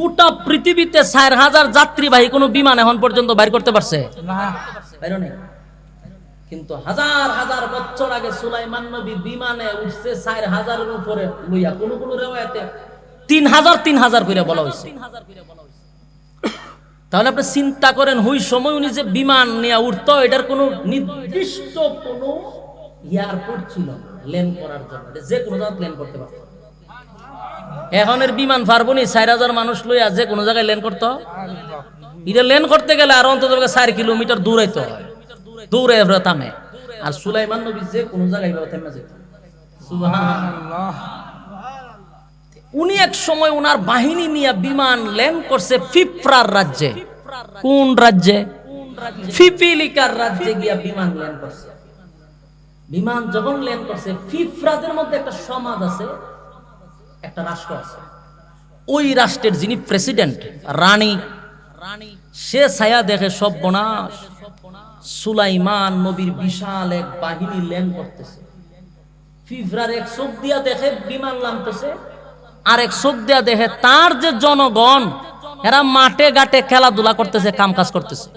গোটা পৃথিবীতে চার হাজার যাত্রীবাহী কোনো বিমান এখন পর্যন্ত বাইর করতে পারছে। কিন্তু হাজার হাজার বছর আগে সুলাইমান নবী বিমানে উঠছে চার হাজারের উপরে লইয়া কোন কোন রেওয়ায়তে। তিন হাজার তিন হাজার করে বলা হয়েছে। তাহলে আপনি চিন্তা করেন ওই সময় উনি যে বিমান নিয়ে উঠতো এটার কোনো নির্দিষ্ট কোনো এয়ারপোর্ট ছিল ল্যান্ড করার জন্য। যে কোনো জায়গায় ল্যান্ড করতে পারতো। এখনের বিমান পারব চার হাজার মানুষ লইয়া যে কোনো জায়গায় ল্যান্ড করতো? এটা লেন করতে গেলে আর অন্তত চার কিলোমিটার দূরাইতে হয়। দূরে এভাবে থামে। আর সুলাইমান নবী যে কোনো জায়গায় উনি এক সময় উনার বাহিনী নিয়ে বিমান ল্যান্ড করছে ফিফরার রাজ্যে। কোন রাজ্যে? ফিপিলিকার রাজ্যে গিয়া বিমান ল্যান্ড করছে। বিমান যখন ল্যান্ড করছে, ফিফরাদের মধ্যে একটা সমাজ আছে একটা রাষ্ট্র আছে। ওই রাষ্ট্রের যিনি প্রেসিডেন্ট, রানী রানী সে ছায়া দেখে সব বনাশ সুলাইমান নবীর বিশাল এক বাহিনী ল্যান্ড করতেছে। এক চোখ দিয়া দেখে বিমান নামতেছে। আর এক চোখ দিয়া দেখে তার যে জনগণ, এরা মাঠে ঘাটে খেলাধুলা করতেছে কাম কাজ করতেছে।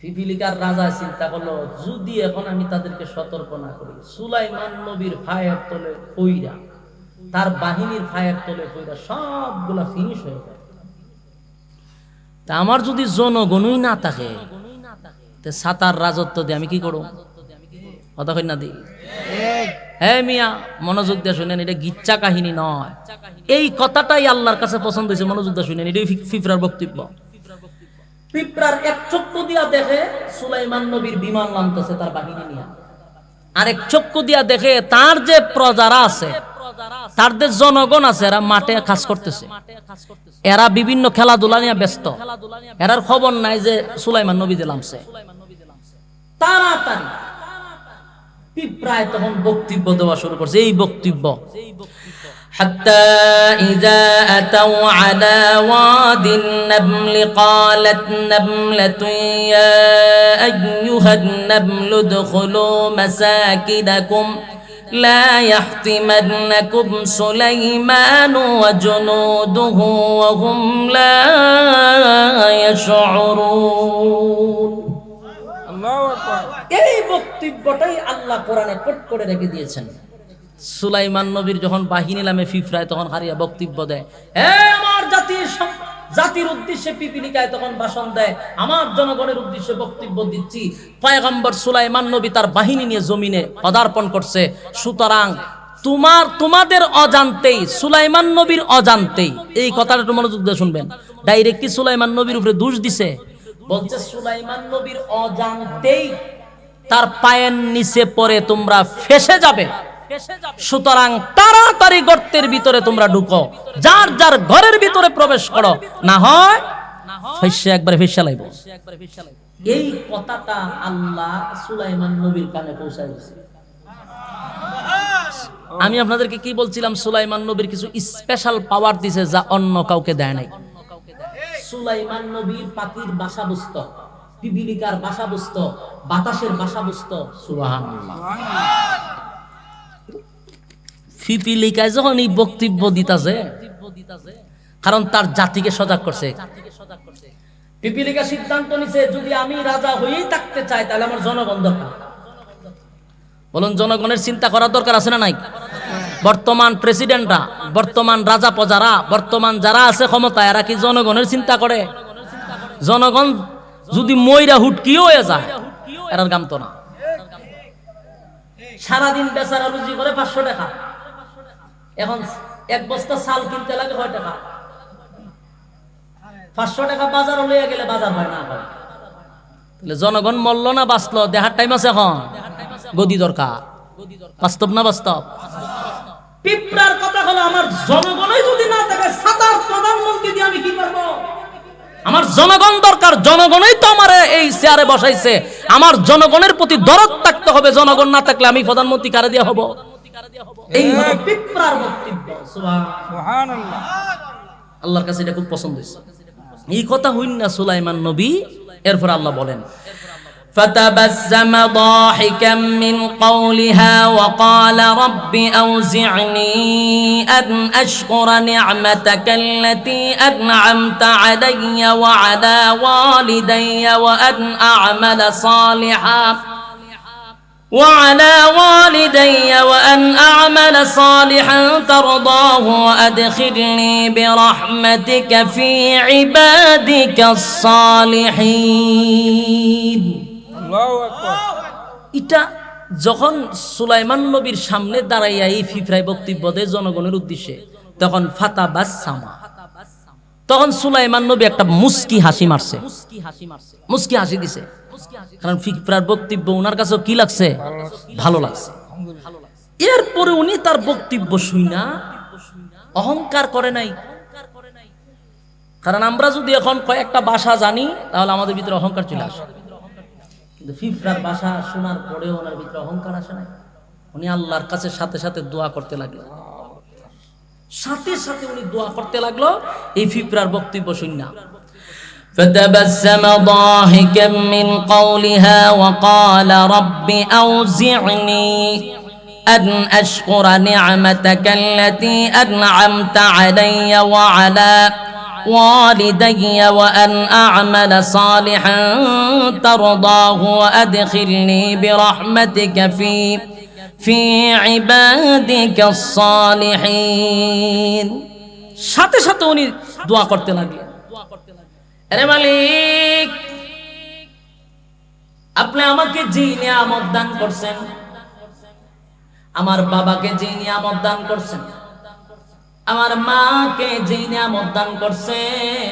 পিপিলিকার রাজা চিন্তা করল, যদি এখন আমি তাদেরকে সতর্ক না করি, সুলাইমান নবীর ফায়ার তলে কইরা তার বাহিনীর ফায়ার তলে কইরা সবগুলা ফিনিশ হয়ে যায়। তা আমার যদি জনগণই না থাকে তে সাতার রাজত্ব দিয়ে আমি কি করব? কথা কই না দি। হ্যাঁ মিয়া মনোযোগ দিয়ে শুনেন এটা গিচ্ছা কাহিনী নয়। এই কথাটাই আল্লাহর কাছে পছন্দ হয়েছে মনোযোগ দিয়ে শুনেন এটাই ফিফরার বক্তব্য। পিঁপড়ার এক চক্ষু দিয়া দেখে সুলাইমান নবীর বিমান নামতেছে তার বাহিনী নিয়ে। আরেক চক্ষু দিয়া দেখে তার যে প্রজারা আছে তার যে জনগণ আছে এরা মাঠে কাজ করতেছে এরা বিভিন্ন খেলাধুলা নিয়ে ব্যস্ত এরার খবর নাই যে সুলাইমান নবী যে নামছে তাড়াতাড়ি পিঁপড়ায় তখন বক্তব্য দেওয়া শুরু করছে এই বক্তব্য حتى إذا أتوا على واد النمل قالت نملة يا أيها النمل ادخلوا مساكنكم لا يحطمنكم سليمان وجنوده وهم لا يشعرون আল্লাহু আকবার এই বক্তব্যটাই আল্লাহ কোরআনে কোট করে রেখে দিয়েছেন সুলাইমান নবীর যখন বাহিনী নামে ফিফরায় তখন হারিয়া বক্তব্য দেয় হে আমার জাতির উদ্দেশ্যে পিপিলিকায় তখন ভাষণ দেয়। আমার জনগণের উদ্দেশ্যে বক্তব্য দিচ্ছি, পয়গম্বর সুলাইমান নবী তার বাহিনী নিয়ে জমিনে পদার্পণ করছে। সুতরাং তোমার, তোমাদের অজান্তেই, সুলাইমান নবীর অজান্তেই। এই কথাটা একটু মনোযোগ দিয়ে শুনবেন। ডাইরেক্ট কি সুলাইমান নবীর উপরে দোষ দিছে? বলছে, সুলাইমান নবীর অজান্তেই তার পায়ের নিচে পড়ে তোমরা ফেসে যাবে। সুতরাং তাড়াতাড়ি গর্তের ভিতরে তোমরা ঢুকো। যার যার ঘরের ভিতরে প্রবেশ করো। না হয় ফেসে একবারে ফেসে লাইব। এই কথাটা আল্লাহ সুলাইমান নবীর কানে পৌঁছায় আমি আপনাদেরকে কি বলছিলাম? সুলাইমান নবীর কিছু স্পেশাল পাওয়ার দিছে যা অন্য কাউকে দেয় নাই। সুলাইমান নবীর পাখির বাসাবস্ত পিপিলিকার বাসাবস্ত বাতাসের বাসাবস্ত সুবহানাল্লাহ। পিপিলিকায় যখন এই বক্তব্য দিতাছে। কারণ তার জাতিকে সজাগ করছে। পিপিলিকা সিদ্ধান্ত নিছে, যদি আমি রাজা হয়েই থাকতে চাই, তাহলে আমার জনগণ দরকার। বলুন, জনগণের চিন্তা করার দরকার আছে না নাই? বর্তমান প্রেসিডেন্টরা, বর্তমান রাজা প্রজারা, বর্তমান যারা আছে ক্ষমতা এরা কি জনগণের চিন্তা করে? জনগণ যদি ময়রা হুটকিও হয়ে যায়, এরার না। সারাদিন বেচারা রুজি করে পাঁচশো টাকা। এখন এক বস্তা চাল কিনতে লাগে কয় টাকা? পাঁচশো টাকা বাজার লইয়া গেলে বাজার হয় না জনগণ মরল না বাঁচলো? দেহার টাইম আছে এখন। গদি দরকার। বাস্তব না বাস্তব? পিঁপড়ার কথা হলো, আমার জনগণই যদি না থাকে সাতার প্রধানমন্ত্রী দিয়ে আমি কি করব? আমার জনগণ দরকার, জনগণই তো আমার এই চেয়ারে বসাইছে। আমার জনগণের প্রতি দরদ থাকতে হবে। জনগণ না থাকলে আমি প্রধানমন্ত্রী কারে দিয়ে হব? এই হলো পিঁপড়ার বক্তব্য সুবহান- সুবহানাল্লাহ আল্লাহর কাছে এটা খুব পছন্দ হয়েছে এই কথা হইন না সুলাইমান নবী এরপর আল্লাহ বলেন فتبسم ضاحكا من قولها وقال رب أوزعني أن أشكر نعمتك التي أنعمت علي وعلى والدي وأن أعمل صالحا وعلى والدي وأن أعمل صالحا ترضاه وأدخلني برحمتك في عبادك الصالحين আল্লাহু আকবার এটা যখন সুলাইমান নবীর সামনে দাঁড়াইয়া এই ফিফরাই বক্তব্য দেয় জনগণের উদ্দেশ্যে তখন ফাতা বাসামা তখন সুলাইমান নবী একটা মুস্কি হাসি মারছে মুস্কি হাসি দিছে কারণ ফিফরার বক্তব্য ওনার কাছে কি লাগছে? ভালো লাগছে। এরপরে উনি তার বক্তব্য শুইনা অহংকার করে নাই। কারণ আমরা যদি এখন কয়েকটা ভাষা জানি, তাহলে আমাদের ভিতরে অহংকার চলে আসে। কিন্তু ফিফরার ভাষা শোনার পরেও ওনার ভিতরে অহংকার আসে নাই। উনি আল্লাহর কাছে সাথে সাথে দোয়া করতে লাগল। সাথে সাথে উনি দোয়া করতে লাগল, এই ফিফরার বক্তব্য শুননা فتبسم ضاحكا من قولها وقال رب أوزعني أن أشكر نعمتك التي أنعمت علي وعلى والدي وأن أعمل صالحا ترضاه وأدخلني برحمتك في في عبادك الصالحين সাথে সাথে উনি দোয়া করতে লাগলেন মালিক, আপনি আমাকে যে নিয়ামত দান করছেন, আমার বাবাকে যে নিয়ামত দান করছেন, আমার মাকে যে নিয়ামত দান করছেন,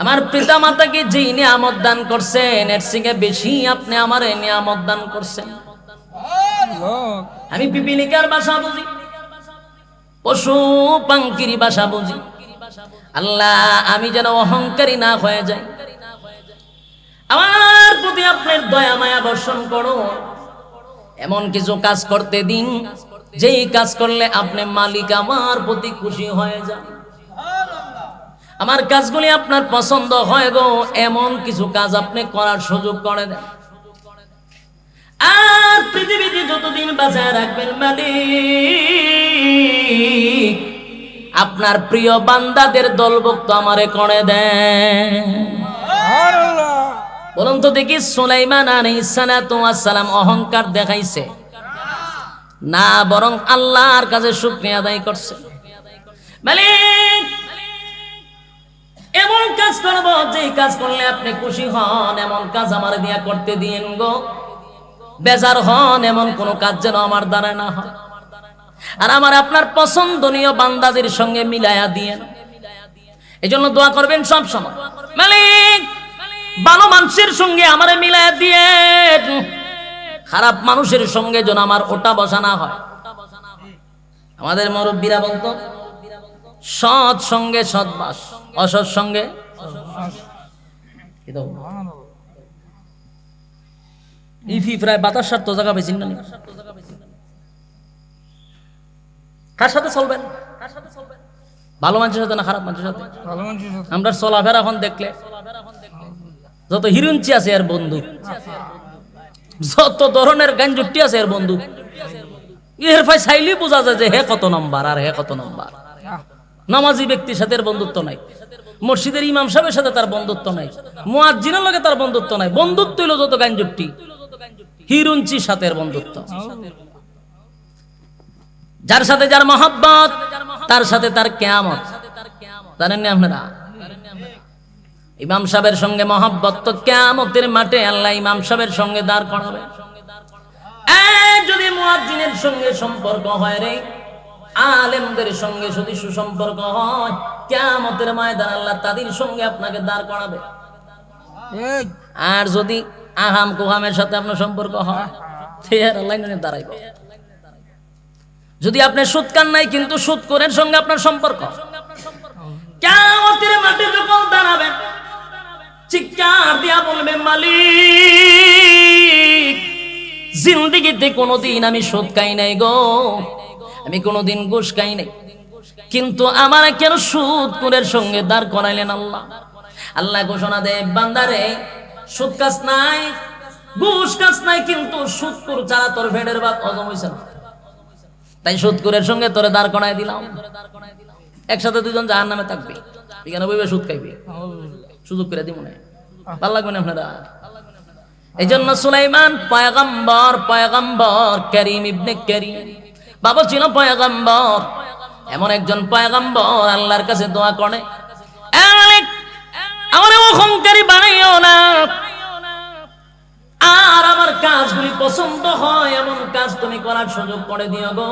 আমার পিতা মাতাকে যে নিয়ামত দান করছেন, এর থেকে বেশি আপনি আমার নিয়ামত দান করছেন। আমি পিপিলিকার ভাষা বুঝি, পশু পাঙ্কিরি ভাষা বুঝি। আল্লাহ, আমি যেন অহংকারী না হয়ে যাই। আমার প্রতি আপনার দয়া, মায়া বর্ষণ করো। এমন কিছু কাজ করতে দিন, যেই কাজ করলে আপনি মালিক আমার প্রতি খুশি হয়ে যান। আমার কাজগুলি আপনার পছন্দ হয় গো, এমন কিছু কাজ আপনি করার সুযোগ করে দেন। আর পৃথিবীতে যতদিন বাঁচায় রাখবেন মালিক আপনার প্রিয় বান্দাদের দলভুক্ত আমারে করে দেন। বলুন তো দেখি সুলাইমান আলাইহিস সালাতু ওয়াস সালাম অহংকার দেখাইছে। না বরং আল্লাহর কাছে শুকরিয়া আদায় করছে। মালিক এমন কাজ করব যে কাজ করলে আপনি খুশি হন এমন কাজ আমার দিয়া করতে দিন গো। বেজার হন এমন কোন কাজ যেন আমার দ্বারা না হয়। আর আমার আপনার পছন্দনীয় বান্দাদের সঙ্গে মিলায়া দিয়েন। এই জন্য দোয়া করবেন সব সময়। মালিক ভালো মানুষের সঙ্গে আমারে মিলায়া দিয়ে খারাপ মানুষের সঙ্গে যেন আমার ওটা বসা না হয়। আমাদের মুরব্বীরা বলতো সৎ সঙ্গে সৎবাস অসৎ সঙ্গে কি তো? এই ফিফরায় বাতাস জায়গা পেয়েছেন না? কার সাথে চলবেন? ভালো মানুষের সাথে না খারাপ মানুষের সাথে? ভালো মানুষের সাথে। আমরা চলাফেরা এখন দেখলে। যত হিরুঞ্চি আছে এর বন্ধু যত ধরনের গাঞ্জুটি আছে এর বন্ধু এর ভাই চাইলেই বোঝা যায় যে হে কত নম্বর আর হে কত নম্বর। নামাজি ব্যক্তির সাথে এর বন্ধুত্ব নাই। মসজিদের ইমাম সাহেবের সাথে তার বন্ধুত্ব নাই। মুয়াজ্জিনের লগে তার বন্ধুত্ব নাই। বন্ধুত্ব হইল যত গাঞ্জুটি। হিরুঞ্চির সাথে এর বন্ধুত্ব। যার সাথে যার মহাব্বত তার সাথে তার কেয়ামত। জানেননি আপনারা? ইমাম সাহেবের সঙ্গে মহাব্বত তো কেয়ামতের মাঠে আল্লাহ ইমাম সাহেবের সঙ্গে দাঁড় করাবে। যদি মুয়াজ্জিনের সঙ্গে সম্পর্ক হয় রে আলেমদের সঙ্গে যদি সুসম্পর্ক হয় কেয়ামতের ময়দান আল্লাহ তাদের সঙ্গে আপনাকে দাঁড় করাবে। আর যদি আহাম কুহামের সাথে আপনার সম্পর্ক হয় ফের আল্লাহ দাঁড়াইব। যদি আপনি সুদ কান নাই, কিন্তু সুদ করেন সঙ্গে আপনার সম্পর্ক। কেমতের মাঠে দিয়া বলবে মালিক, জিন্দিগিতে কোনোদিন আমি সুদ খাই নাই গো। আমি কোনোদিন ঘুষ খাই নাই। কিন্তু আমার কেন সুদ কুরের সঙ্গে দাঁড় করাইলেন আল্লাহ? আল্লাহ ঘোষণা দেয়, বান্দারে, সুদ কাজ নাই, ঘুষ কাজ নাই, কিন্তু সুদ কর ছাড়া তোর ভেড়ের ভাত হজম হয়েছে না। তাই সুদকুরের সঙ্গে তোরে দাঁড় করায় দিলাম। একসাথে দুজন জাহার নামে থাকবে। এখানে বইবে সুদ খাইবে। সুযোগ করে দিব না। লাগবে না আপনারা? এই জন্য সুলাইমান পয়গম্বর পয়গম্বর করিম ইবনে করিম। বাবা ছিল পয়গম্বর। এমন একজন পয়গম্বর আল্লাহর কাছে দোয়া করে। "এ মালিক, আমার অহংকারী বানাইও না। আর আমার কাজগুলি পছন্দ হয় এমন কাজ তুমি করার সুযোগ করে দিও গো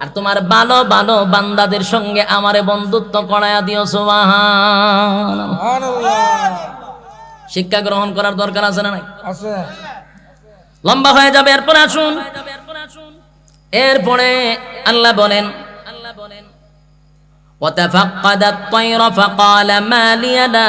আর তোমার ভালো ভালো বান্দাদের সঙ্গে আমারে বন্ধুত্ব করায়া দিও সুবহান সুবহানাল্লাহ শিক্ষা গ্রহণ করার দরকার আছে না নাই আছে লম্বা হয়ে যাবে এরপরে আসুন এরপরে আল্লাহ বলেন আল্লাহ বলেন وتفقد الطير فقال ما لي لا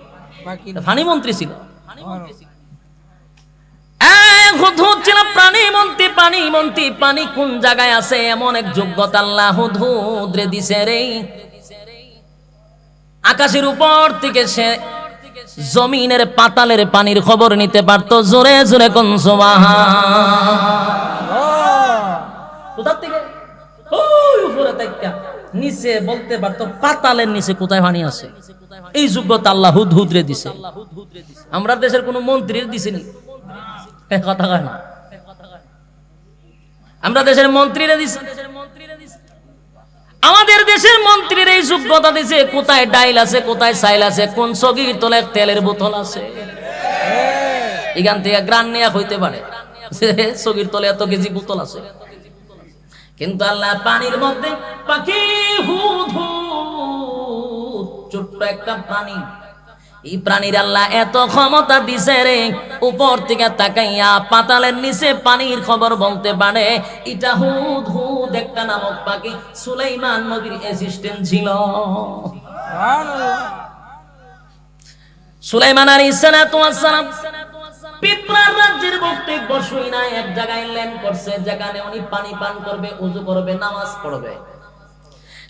পানি মন্ত্রী ছিল। ছিল। প্রাণী মন্ত্রী পানি মন্ত্রী পানি কোন জায়গায় আছে এমন এক যোগ্যতা? আল্লাহ দিছে রে। আকাশের উপর থেকে সে জমিনের পাতালের পানির খবর নিতে পারতো। জোরে জোরে কোন কোথার থেকে? ওই উপরে নিচে বলতে পারতো পাতালের নিচে কোথায় পানি আছে? এই যোগ্যতা আল্লাহ হুদ হুদরে দিছে। আমরা দেশের কোন মন্ত্রীর দিছিনি। এ কথা কয় না। আমরা দেশের মন্ত্রীরা দিছি। আমাদের দেশের মন্ত্রীর এই যোগ্যতা দিছে কোথায় ডাইল আছে কোথায় সাইল আছে কোন সগির তলে তেলের বোতল আছে? এখান থেকে গ্রান নেয়া হইতে পারে। সগির তলে এত কেজি বোতল আছে। কিন্তু আল্লাহ পানির মধ্যে পাখি হুদ, ছোট্ট একটা প্রাণী। এই প্রাণীর আল্লাহ এত ক্ষমতা দিছে রে, উপর থেকে তাকাইয়া পাতালের নিচে পানির খবর বলতে পারে, এটা হুদ হুদ একটা নামক পাখি সুলাইমান নবীর অ্যাসিস্ট্যান্ট ছিল। সুলাইমান আলাইহিস সালাতু ওয়াস সালাম রাজ্যের বক্তব্য শুই নাই, এক জায়গায় ল্যান্ড করছে, যেখানে উনি পানি পান করবে, উজু করবে, নামাজ পড়বে।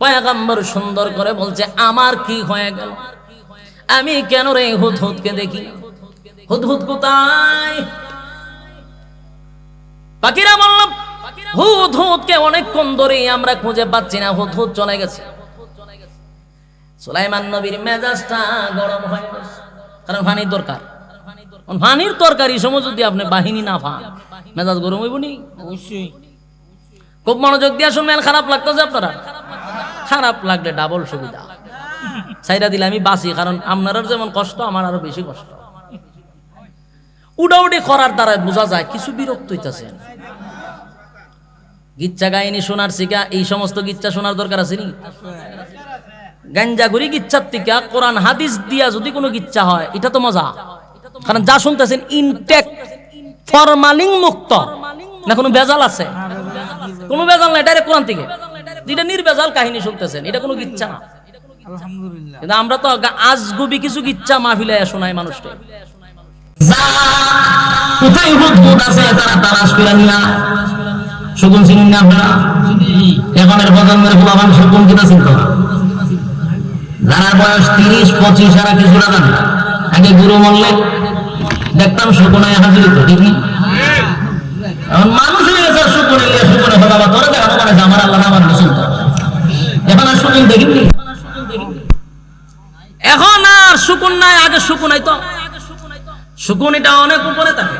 পয়গম্বর সুন্দর করে বলছে আমার কি হয়ে গেল? আমি কেন রে হুদ হুদকে দেখি? হুদ হুদ কোথায়? পাখিরা বলল হুদ হুদকে অনেকক্ষণ ধরে আমরা খুঁজে পাচ্ছি না হুদ হুদ চলে গেছে। সুলাইমান নবীর মেজাজটা গরম হয়ে গেছে। কারণ পানির দরকার। পানির তরকারি সময় যদি আপনি বাহিনী না পান মেজাজ গরম হইব নি? অবশ্যই। খুব মনোযোগ দিয়ে শুনবেন খারাপ লাগতো যে আপনারা। খারাপ লাগলে ডাবল সুবিধা। সাইরা দিলে আমি বাঁচি, কারণ আপনার যেমন কষ্ট, আমার আরও বেশি কষ্ট। উডাউডি করার দ্বারা বোঝা যায়, কিছু বিরক্ত হইতেছেন গিচ্ছা গাইনি শোনার শিকা এই সমস্ত গিচ্ছা শোনার দরকার আছে নি? গাঞ্জাগুড়ি গিচ্ছার থেকে কোরআন, হাদিস দিয়া যদি কোনো গিচ্ছা হয়, এটা তো মজা। কারণ যা শুনতেছেন ইনটেক ফরমালিং মুক্ত না কোনো বেজাল আছে? কোনো বেজাল নাই, ডাইরেক্ট কোরআন থেকে। যেটা নির্বেজাল কাহিনী শুনতেছেন এটা কোনো গিচ্ছা না। কিন্তু আমরা তো আজগুবি কিছু গিচ্ছা মাহফিলে শোনাই মানুষকে। কোথায় হুদহুদ আছে তারা তালাশ করে নিয়া? শকুন চিনুন না আপনারা? এখনের প্রজন্মের ফুলাবান শকুন কিনা চিনত যারা বয়স তিরিশ পঁচিশ এরা কিছু জানে। আগে গুরু মরলে দেখতাম শকুনায় হাজির হতো ঠিক এখন মানুষ এখন আর শুকুন নাই, আগে শুকুন তো শুকুন এটা অনেক উপরে থাকে।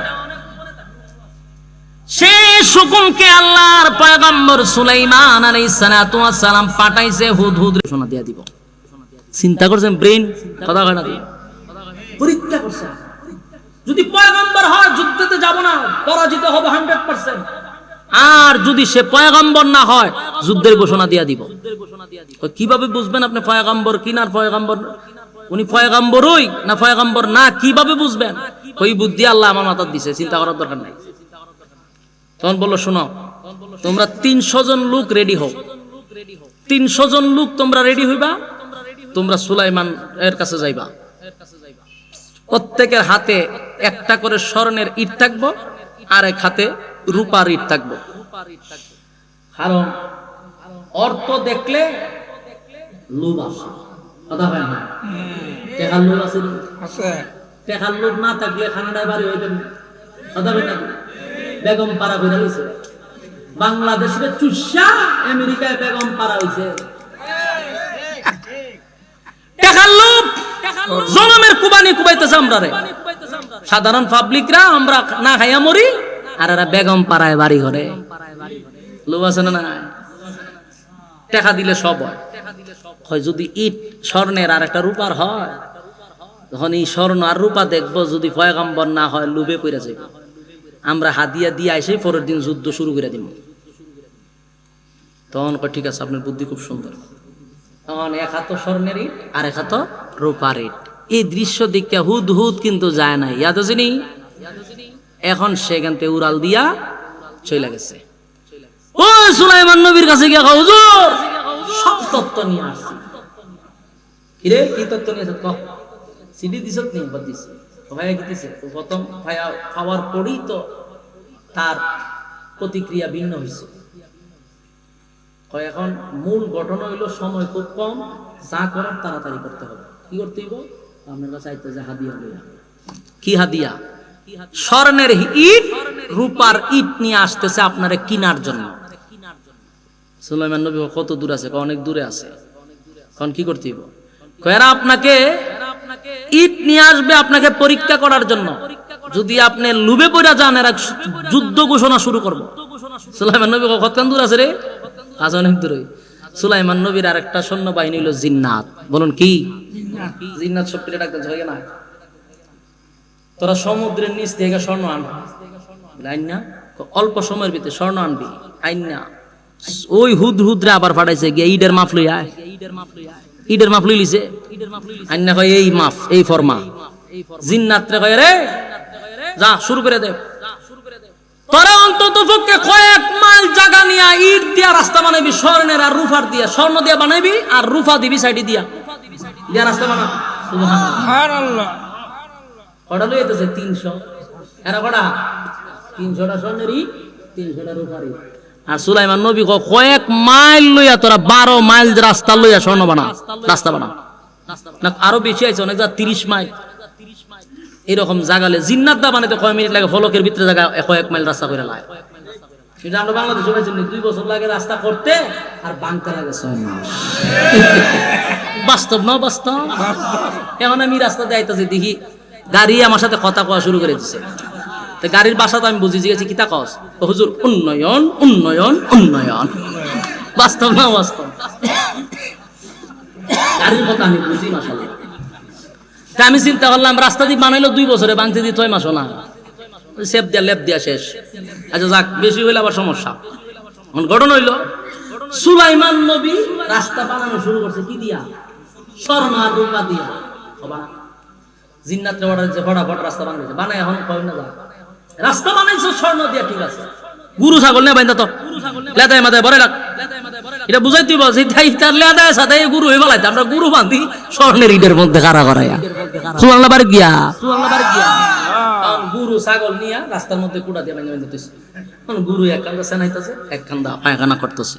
শকুনকে আল্লাহর পয়গম্বর সুলাইমান আলাইহিস সালাতু ওয়াস সালাম পাঠাইছে হুদহুদ শোনা দিয়া দিব। চিন্তা করছেন ব্রেন কথা কয় না পরীক্ষা করছে। যদি পয়গম্বর হয়, যুদ্ধতে যাব না, পরাজিত হবে হান্ড্রেড পার্সেন্ট আর যদি সে পয়গম্বর না হয়, যুদ্ধের ঘোষণা দিয়া দিব। কীভাবে বুঝবেন আপনি পয়গম্বর কি না পয়গম্বর? উনি পয়গম্বরই না পয়গম্বর না, কীভাবে বুঝবেন? ওই বুদ্ধি আল্লাহ আমার মাথার দিছে, চিন্তা করার দরকার নাই। তখন বলল, শোনো, তোমরা তিনশো জন লোক রেডি হও। তিনশো জন লোক তোমরা রেডি হইবা, তোমরা সুলাইমান এর কাছে যাইবা। প্রত্যেকের হাতে একটা করে স্বর্ণের ইট থাকব আর এক হাতে রূপার ইট থাকব। কারণ অর্থ দেখলে লোভ আসে। কথা হয় না? টেকার লোভ আছে টেকার লোভ না থাকলে বাড়ি কথা হয় না? বেগম পাড়া করে হয়েছে বাংলাদেশের চুষা আমেরিকায় বেগম পাড়া হয়েছে টেকার লোভ! জনমের কুবানি কুবাইতেছে আমরা রে সাধারণ পাবলিকরা আমরা না খাইয়া মরি, আর এরা বেগম পাড়ায় বাড়ি ঘরে। লোভ আছে না টাকা দিলে সব হয়। যদি ইট স্বর্ণের আর একটা রূপার হয়, তখন এই স্বর্ণ আর রূপা দেখব যদি পয়গম্বর না হয় লুবে পড়ে যাবে আমরা হাদিয়া দিয়ে আইসে পরের দিন যুদ্ধ শুরু করে দিব তখন ঠিক আছে, আপনার বুদ্ধি খুব সুন্দর। তখন এক হাত স্বর্ণের ইট, আর এক হাত রূপার ইট। এই দৃশ্য দেখে হুদ হুদ কিন্তু যায় নাই। ইয়াদ চিনি এখন সেখান থেকে উড়াল দিয়া চলে গেছে। ও সুলাইমান নবীর কাছে গিয়া হুজুর, সব তত্ত্ব নিয়ে আসছি। কিরে কি তত্ত্ব নিয়ে আসছ? সিডি দিছত নি বাদ দিছি। ভাইয়া কি দিছে? প্রথম ভাইয়া খাওয়ার পরেই তো তার প্রতিক্রিয়া ভিন্ন হয়েছে এখন মূল ঘটনা হইল, সময় খুব কম, যা করার তাড়াতাড়ি করতে হবে। কি করতে হইব? কি হাদিয়া? স্বর্ণের ইট রূপার ইট নিয়ে আসতেছে আপনারে কিনার জন্য। সুলাইমান নবী কত দূর আছে? অনেক দূরে আছে। এখন কি করতে হইব? কয়, এরা আপনাকে ইট নিয়ে আসবে আপনাকে পরীক্ষা করার জন্য। যদি আপনি লুবে পড়া যান এরা যুদ্ধ ঘোষণা শুরু করব। সুলাইমান নবী কতক্ষণ দূর আছে রে? আজ অনেক দূরে। সুলাইমান নবীর আর একটা হলো জিন্নাত। বলুন কি? জিন্নাত না? তোরা সমুদ্রের নিচ থেকে স্বর্ণ আন। বলে, আইন না অল্প সময়ের ভিতরে স্বর্ণ আনবি। আইন ওই হুদ হুদরে আবার ফাটাইছে গিয়ে ইডের মাফ লই আয়। মাফ লই লিছে আইন কয় এই মাফ এই ফরমা। জিন্নাত্রে কয় রে যা শুরু করে দে। তোরা অন্তত পক্ষে কয়েক মাইল জায়গা নিয়া ইট দিয়া রাস্তা বানাবি স্বর্ণের আর রুফার দিয়া। স্বর্ণ দিয়া বানাবি আর রুফা দিবি সাইডে দিয়া। দিয়া রাস্তা বানা সুবহানাল্লাহ। হার আল্লাহ কটা লই যেতেছে তিনশো। এরা কটা? তিনশোটা স্বর্ণের ইট তিনশোটা রূপার ইট আর সুলাইমান নবী কয়, কয়েক মাইল লইয়া তোরা বারো মাইল রাস্তা লইয়া স্বর্ণ বানা রাস্তা বানা। আরও বেশি আছে অনেক জায়গা তিরিশ মাইল। এরকম জাগালে জিন্নাত দা বানাইতে কয় মিনিট লাগে? ফলকের ভিতরে জায়গা কয়েক মাইল রাস্তা করে লাগে দুই লাগে করতে বাস্তব আমি দেখি সাথে কথা দিছে। গাড়ির বাসা তো আমি বুঝি জিগেছি কিতা কস? হুজুর, উন্নয়ন উন্নয়ন উন্নয়ন। বাস্তব না বাস্তব? গাড়ির কথা আমি বুঝি মাসাল্লাহ তা আমি চিন্তা করলাম, রাস্তা দিয়ে বানাইলো দুই বছরে বাংতে দিয়ে ছয় মাসও না। সেপ দিয়া, লেপ দিয়া শেষ। আচ্ছা যাক, বেশি হইলে আবার সমস্যা। ঘটনা হইল, সুলাইমান নবী রাস্তা বানানো শুরু করছে কি দিয়া? আর রূপা দিয়া। জিন্নাত্রে অর্ডার যে ফটাফট রাস্তা বানাইছে। বানাই এখন, কয় না রাস্তা বানাইছো, স্বর্ণ দিয়া ঠিক আছে। গুরু ছাগল নে বাইন্দা তো। লেদায় মাদায়, বরে লাগ এটা বুঝাই তুই বলছি তাই তার লেদায় সাথে গুরু হয়ে বলাইতে আমরা গুরু বান্ধি স্বর্ণের ইটের মধ্যে খাড়া করাইয়া। সুবহানাল্লাহ বাড়ি গিয়া। সুবহানাল্লাহ বাড়ি গিয়া। গুরু ছাগল নিয়া রাস্তার মধ্যে কুড়া দিয়ে বাইন্দা তখন গুরু এক কান্দা সেনাইতেছে? এক কান্দা পায়খানা করতেছে।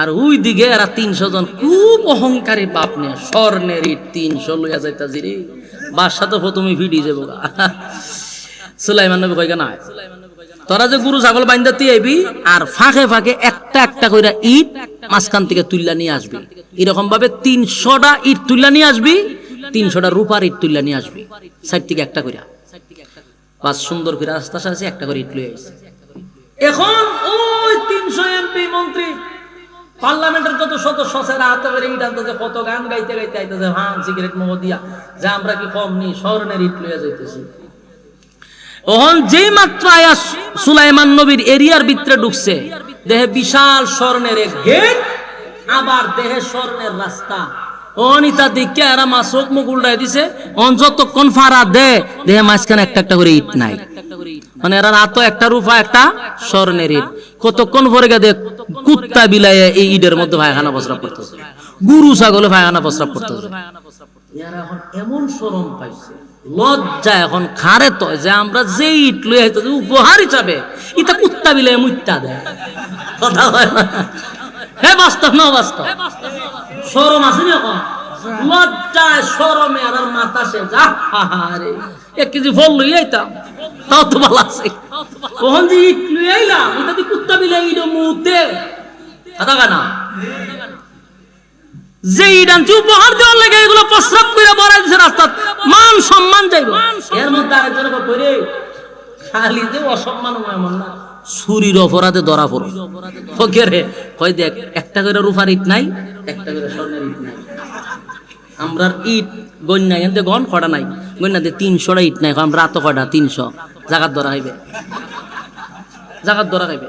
আর ওই দিকে এরা তিনশো জন খুব অহংকারী বাপ নিয়ে স্বর্ণের ইট তিনশো লইয়া যাইতাছি রে। বাসা তো প্রথমে ভিড়ি যাব। সুলাইমান নবী কইগা না তোরা যে গুরু ছাগল বাইন্দা তুই আইবি আর ফাঁকে ফাঁকে একটা একটা কইরা ইট মাঝখান থেকে তুইলা নিয়ে আসবি। এরকম ভাবে তিনশোটা ইট তুইলা নিয়ে আসবি, তিনশোটা রূপার ইট তুইলা নিয়ে আসবি, সাইড থেকে একটা বাস সুন্দর করে রাস্তা সাথে একটা করে ইট আইছে। এখন ওই তিনশো এমপি মন্ত্রী, পার্লামেন্টের রাত করে ইট আনতেছে, কত গান গাইতে গাইতে আইতেছে সিগারেট মহ দিয়া, যে আমরা কি কম নি স্মরণের ইট লইয়া যাইতেছি। ওহন যেই মাত্র আয়া সুলাইমান নবীর এরিয়ার ভিতরে ঢুকছে দেহে বিশাল স্বর্ণের গেট, আবার দেহে স্বর্ণের রাস্তা। অনিতা দিকে মাসক মুখ উল্টাই দিছে। যতক্ষণ ফাড়া দে? দেহে মাঝখানে একটা একটা করে ইট নাই। মানে এরা একটা রূপা, একটা স্বর্ণের ইট। কতক্ষণ গেছে? কুত্তা বিলায় এই ইটের মধ্যে ভাইখানা প্রস্রাব করতেছে গুরু, ছাগলে ভাইখানা প্রস্রাব এখন এমন পাইছে। লজ্জা এখন খারে তো যে আমরা যে ইট লই উপহার হিসাবে। ইটা কুত্তা বিলে মুইত্তা দেয়। কথা হয় হে বাস্তব, না বাস্তব? আছে না লজ্জায় আর মাথা সে যা আরে এক কেজি ফল লই আইতাম। তাও তো ভালো আছে। কখন যে ইট লই আইলাম দি কুত্তা ইট মুতে কথা কানা যে ইডানটি উপহার দেওয়ার লাগে এগুলো প্রস্রাব করে দিছে রাস্তা মান সম্মান যাইব এর মধ্যে আরেকজন কইরে খালি যে অসম্মান না। ছুরির অপরাধে ধরা পড়ো। ওকে রে কই দেখ, একটা করে রূপার ইট নাই, একটা করে স্বর্ণের ইট নাই। আমরা ইট গন্যা এনতে গন কটা নাই? গন্যা দিয়ে তিনশোটা ইট নাই আমরা এত কটা তিনশো। জাগাত ধরা হইবে। জাগাত ধরা হইবে।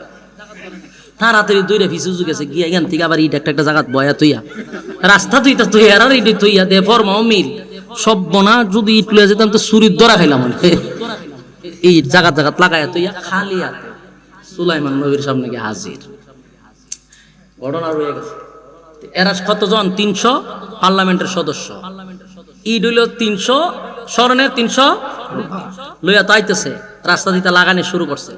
তাড়াতাড়ি দইরে ফিসু গেছে গিয়া এখান থেকে আবার ইট একটা একটা জায়গা বয়া তুইয়া রাস্তা তুইতা তুই আর ইট তুইয়া দে ফরমাও মিল। সব বনা, যদি ইট লয়ে যেতাম তো চুরির দরা খাইলাম। এই জায়গা জায়গা লাগাইয়া তুইয়া খালি হাতে। সুলাইমান নবীর সামনে গিয়ে হাজির। ঘটনা রয়ে গেছে। এরা কতজন? তিনশো পার্লামেন্টের সদস্য। ইট হইল তিনশো স্মরণের তিনশো লইয়া তাইতেছে, রাস্তা দিতে লাগানি শুরু করছে।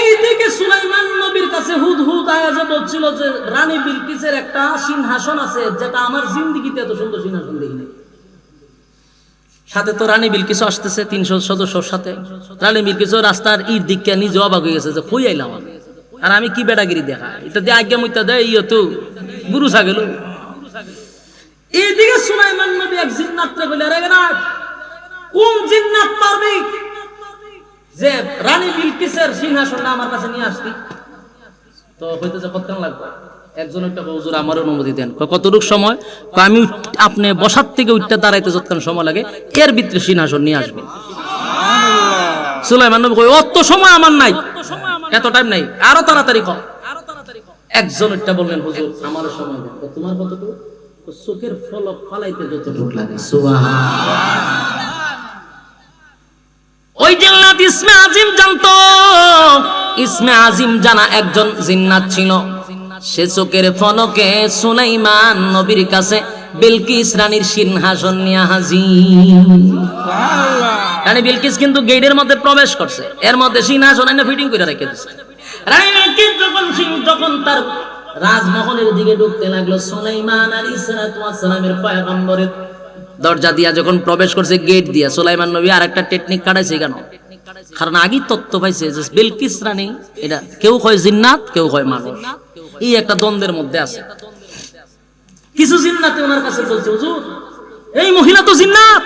এই দিকে সুলাইমান নবীর কাছে হুদ হুদ আয়া যে বলছিল যে, রানী বিলকিসের একটা সিংহাসন আছে, যেটা আমার জিন্দিগিতে এত সুন্দর সিংহাসন দেখিনি। সাথে তো রানী বিলকিস আসতেছে, তিনশো সদস্যর সাথে। রানী বিলকিস রাস্তার ইট দিকে নিজে অবাক হয়ে গেছে যে, কই আইলাম আমি? আর আমি কি বেটাগিরি দেখা? এটা দিয়ে আজ্ঞা মুইতা দেয় ইয়ে তো গুরু ছাগল। এইদিকে সুলাইমান নবী এক জিন্নাতরে বলে রে না কোন জিন্নাত পারবি যে, রানী বিলকিসের সিংহাসনটা আমার কাছে নিয়ে আসবি। তো হইতেছে কতক্ষণ লাগবে? একজন একটা হুজুর আমার অনুমতি দেন। কতটুক সময়? আমি আপনি বসার থেকে উঠতে দাঁড়াইতে যতক্ষণ সময় লাগে এর ভিতরে সিংহাসন নিয়ে আসবে। সুলাইমান নবী কয় অত সময় আমার নাই। এত টাইম নাই। আরও তাড়াতাড়ি কর একজন একটা বললেন হুজুর আমার সময় দেন তোমার কতটুকু? চোখের ফলক ফালাইতে যতটুকু লাগে। সুবহান ওই জিন্নাত ইসমে আজিম জানতো। ইসমে আজিম জানা একজন জিন্নাত ছিল। সে চোখের ফলকে সুলাইমান নবীর কাছে বিলকিস রানীর সিংহাসন নিয়ে হাজির। রানী বিলকিস কিন্তু গেটের মধ্যে প্রবেশ করছে। এর মধ্যে সিংহাসন এনে ফিটিং করে রেখে দিচ্ছে রানী বিলকিস যখন সিং যখন তার রাজমহলের দিকে ঢুকতে লাগল। সুলাইমান আলাইহিস সালাতু ওয়াস সালামের পয়গম্বরের দরজা দিয়া যখন প্রবেশ করছে গেট দিয়া, সুলাইমান নবী আর একটা টেকনিক কাটাইছে কেন? কারণ আগেই তত্ত্ব পাইছে যে বিলকিস রানী, এটা কেউ কয় জিন্নাত, কেউ কয় মানুষ। এই একটা দ্বন্দ্বের মধ্যে আছে। কিছু জিন্নাতে ওনার কাছে বলছে, হুজুর, এই মহিলা তো জিন্নাত।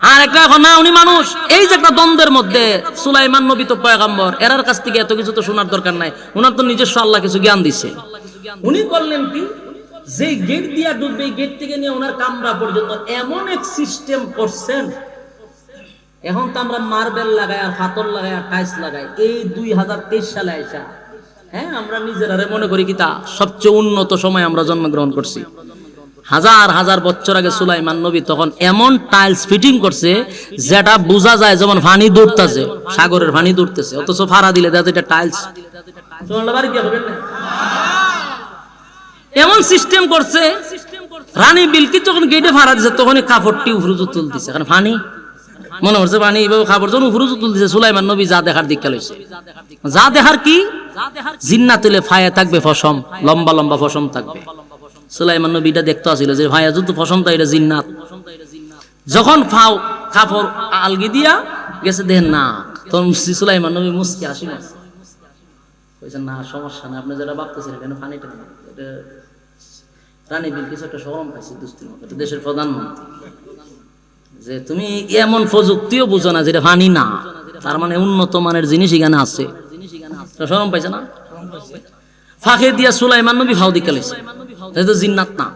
আর একটা এখন, না, উনি মানুষ। এই যে একটা দ্বন্দ্বের মধ্যে, সুলাইমান নবী তো পয়গাম্বর, এরার কাছ থেকে এত কিছু তো শোনার দরকার নাই। ওনার তো নিজস্ব আল্লাহ কিছু জ্ঞান দিছে। উনি করলেন কি যে গেট দিয়া ডুববে গেট থেকে নিয়ে ওনার কামরা পর্যন্ত। এমন এক সিস্টেম করছেন। এখন তো আমরা মার্বেল লাগাই আর ফাতর লাগাই আর টাইলস লাগাই। এই দুই হাজার তেইশ সালে আইসা হ্যাঁ আমরা নিজেরারে মনে করি কি তা? সবচেয়ে উন্নত সময় আমরা জন্মগ্রহণ করছি। হাজার হাজার বছর আগে সুলাইমান নবী তখন এমন টাইলস ফিটিং করছে, যেটা বোঝা যায় যেমন পানি দৌড়তেছে সাগরের পানি দৌড়তেছে অথচ ফাড়া দিলে দেখা এটা টাইলস এমন সিস্টেম করছে, রানী বিলকি যখন গেটে ভাড়া দিছে, তখনই কাপড়টি উফরুজু তুলতেছে। কারণ পানি মনে হচ্ছে পানি এইভাবে কাপড় যখন উফরুজু তুলতেছে, সুলাইমান নবী যা দেখার দিক লইছে যা দেখার কি? জিন্না তুলে ফায়া থাকবে, ফসম, লম্বা লম্বা ফসম থাকবে। সুলাইমান নবীটা দেখতে আসিল যে ভাইয়া যত ফসম তা এটা জিন্নাত। যখন ফাও কাপড় আলগি দিয়া গেছে দেহ না, তখন সুলাইমান নবী মুসকে আসিল না, সমস্যা না আপনি যেটা ভাবতেছেন কেন? এটা রানী বিলকিস একটা সরম পাইছি দুস্তির মতো। দেশের প্রধানমন্ত্রী। যে তুমি এমন প্রযুক্তিও বুঝো না যেটা পানি না। তার মানে উন্নত মানের জিনিস এখানে আছে। তো শরম পাইছে না? ফাঁকে দিয়া সুলাইমান নবী ফাউ দিকে লাইছে। এটা তো জিন্নাত না।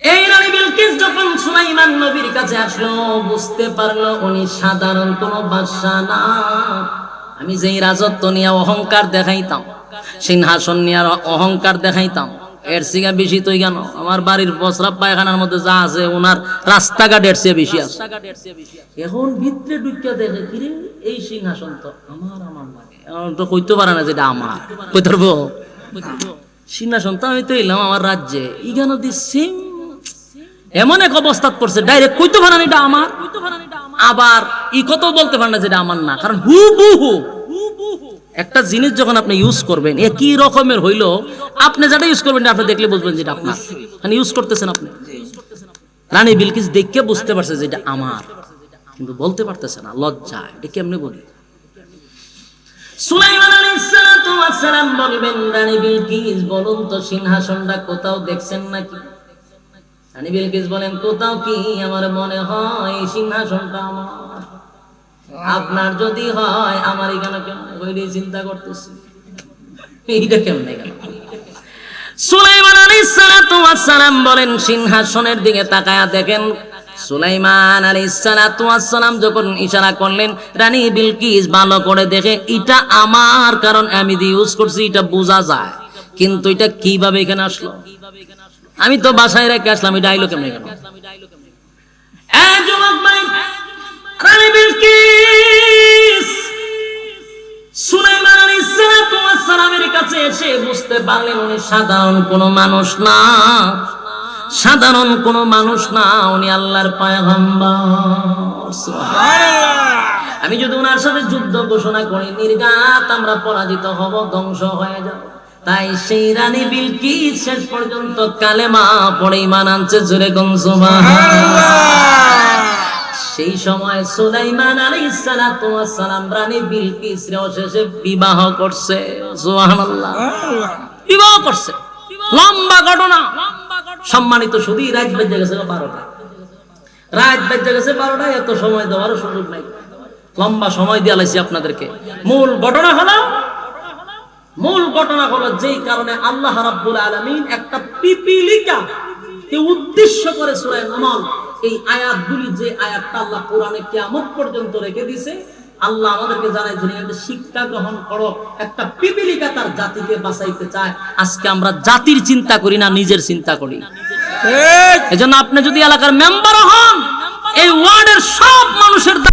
এই রানী বিলকিস যখন সুলাইমান নবীর কাছে আসলো, বুঝতে পারল উনি সাধারণ কোনো বাদশা না। আমি যেই রাজত্ব নিয়ে অহংকার দেখাইতাম, সিংহাসন নিয়ে অহংকার দেখাইতাম এর সিগা বেশি তুই কেন আমার বাড়ির বসরা পায়খানার মধ্যে যা আছে ওনার রাস্তাঘাট এর চেয়ে বেশি আছে। এখন ভিতরে ঢুকিয়া দেখে কিরে এই সিংহাসন তো আমার আমার লাগে। এখন তো কইতে পারে না যেটা আমার। কই ধরবো সিংহাসন তো আমি তো এলাম আমার রাজ্যে। ইগানো দি সেম এমন এক অবস্থা পড়ছে ডাইরেক্ট কইতে পারে না এটা আমার। আবার ই কত বলতে পারে না যেটা আমার না। কারণ হু বু হু একটা জিনিস যখন আপনি ইউজ করবেন একই রকমের হইল, আপনি যেটা ইউজ করবেন, আপনি দেখলে বুঝবেন যেটা আপনার। মানে ইউজ করতেছেন আপনি। রানী বিলকিস দেখে বুঝতে পারছে যে এটা আমার। কিন্তু বলতে পারতেছে না, লজ্জা, এটা কেমনে বলি? সুলাইমান আলাইহিস সালাতু সালাম বলবেন, রানী বিলকিস, বলুন তো সিংহাসনটা কোথাও দেখছেন নাকি? রানী বিলকিস বলেন, কোথাও কি আমার মনে হয়, সিংহাসনটা আমার? আপনার যদি হয়, আমার এখানে কেমন ওইটাই চিন্তা করতেছি। এইটা কেমনে সুলাইমান সালাম বলেন, সিংহাসনের দিকে তাকায়া দেখেন, সুলাইমান যখন ইশারা করলেন, রানী বিলকিস ভালো করে দেখে, এটা আমার কারণ, আমি ইউজ করছি, এটা বোঝা যায়। কিন্তু এটা কীভাবে এখানে আসলো? আমি তো বাসায় রেখে আসলাম এটা আইলো কেমনে এই যুবক ভাই, রানী বিলকিস সুলাইমান আলাইহিস সালাতু ওয়াস সালামের কাছে এসে বুঝতে পারলেন উনি সাধারণ কোনো মানুষ না। সাধারণ কোনো মানুষ না উনি আল্লাহর আমি যদি ওনার সাথে যুদ্ধ ঘোষণা করি নির্ঘাত আমরা পরাজিত হব ধ্বংস হয়ে যাব। তাই সেই রানী বিলকিস শেষ পর্যন্ত কালেমা পড়ে ইমান আনছে জুড়ে গংসুমা সেই সময় সুলাইমান আলাইহিস সালাতু ওয়াস সালাম রানী বিলকিস রে অশেষে বিবাহ করছে। সুবহানাল্লাহ। বিবাহ করছে। লম্বা ঘটনা। সম্মানিত শুধু রাত বেজে গেছে বারোটা। রাত বেজে গেছে বারোটা, এত সময় দেওয়ারও সুযোগ নাই। লম্বা সময় দিয়ে লাইছি আপনাদেরকে। মূল ঘটনা হলো, মূল ঘটনা হলো যেই কারণে আল্লাহ রাব্বুল আলামিন একটা পিপিলিকা উদ্দেশ্য করে সুরায় নামল এই আয়াতগুলি যে আয়াতটা আল্লাহ কোরআনে কেমন পর্যন্ত রেখে দিছে আল্লাহ আমাদেরকে জানাইছেন একটা শিক্ষা গ্রহণ করো একটা পিপিলিকা তার জাতিকে বাঁচাইতে চায়। আজকে আমরা জাতির চিন্তা করি না নিজের চিন্তা করি। এজন্য আপনি যদি এলাকার মেম্বার হন এই ওয়ার্ডের সব মানুষের দা-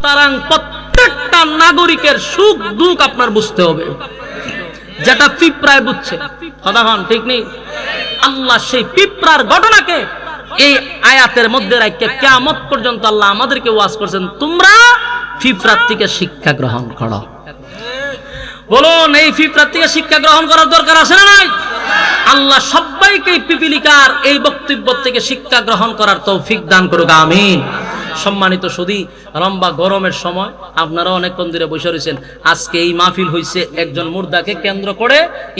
সুতরাং প্রত্যেকটা নাগরিকের সুখ, দুঃখ আপনার বুঝতে হবে। যেটা পিঁপড়ায় বুঝছে। কথা হন ঠিক নেই? আল্লাহ সেই পিঁপড়ার ঘটনাকে এই আয়াতের মধ্যে রাখতে কেমত পর্যন্ত আল্লাহ আমাদেরকে ওয়াজ করছেন, তোমরা পিঁপড়ার থেকে শিক্ষা গ্রহণ করো। বলুন, এই পিঁপড়ার থেকে শিক্ষা গ্রহণ করার দরকার আছে না নাই? আল্লাহ সবাইকে পিপিলিকার এই বক্তব্য থেকে শিক্ষা গ্রহণ করার তৌফিক দান করুক, আমিন। সম্মানিত সুদী, লম্বা গরমের সময় আপনারা অনেকক্ষণ ধরে বসে রয়েছেন। আজকে এই মাহফিল হয়েছে একজন মুর্দাকে কেন্দ্র করে